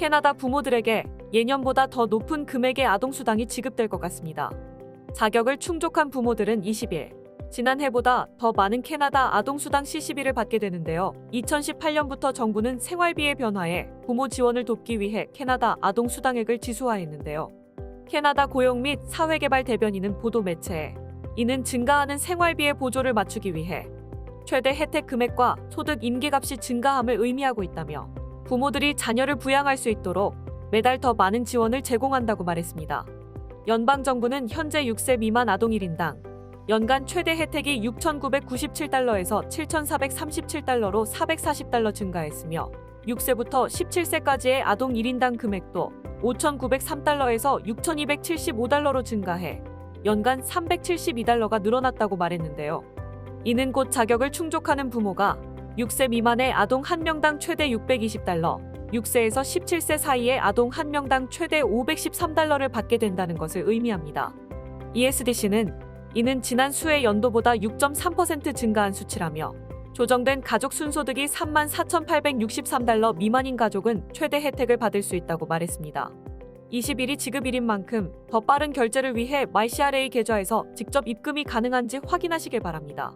캐나다 부모들에게 예년보다 더 높은 금액의 아동수당이 지급될 것 같습니다. 자격을 충족한 부모들은 20일, 지난해보다 더 많은 캐나다 아동수당 CCB를 받게 되는데요. 2018년부터 정부는 생활비의 변화에 부모 지원을 돕기 위해 캐나다 아동수당액을 지수화했는데요. 캐나다 고용 및 사회개발 대변인은 보도 매체에 이는 증가하는 생활비의 보조를 맞추기 위해 최대 혜택 금액과 소득 임계값이 증가함을 의미하고 있다며 부모들이 자녀를 부양할 수 있도록 매달 더 많은 지원을 제공한다고 말했습니다. 연방정부는 현재 6세 미만 아동 1인당 연간 최대 혜택이 6,997달러에서 7,437달러로 440달러 증가했으며 6세부터 17세까지의 아동 1인당 금액도 5,903달러에서 6,275달러로 증가해 연간 372달러가 늘어났다고 말했는데요. 이는 곧 자격을 충족하는 부모가 6세 미만의 아동 1명당 최대 620달러, 6세에서 17세 사이의 아동 1명당 최대 513달러를 받게 된다는 것을 의미합니다. ESDC는 이는 지난 수해 연도보다 6.3% 증가한 수치라며 조정된 가족 순소득이 34,863달러 미만인 가족은 최대 혜택을 받을 수 있다고 말했습니다. 20일이 지급일인 만큼 더 빠른 결제를 위해 MyCRA 계좌에서 직접 입금이 가능한지 확인하시길 바랍니다.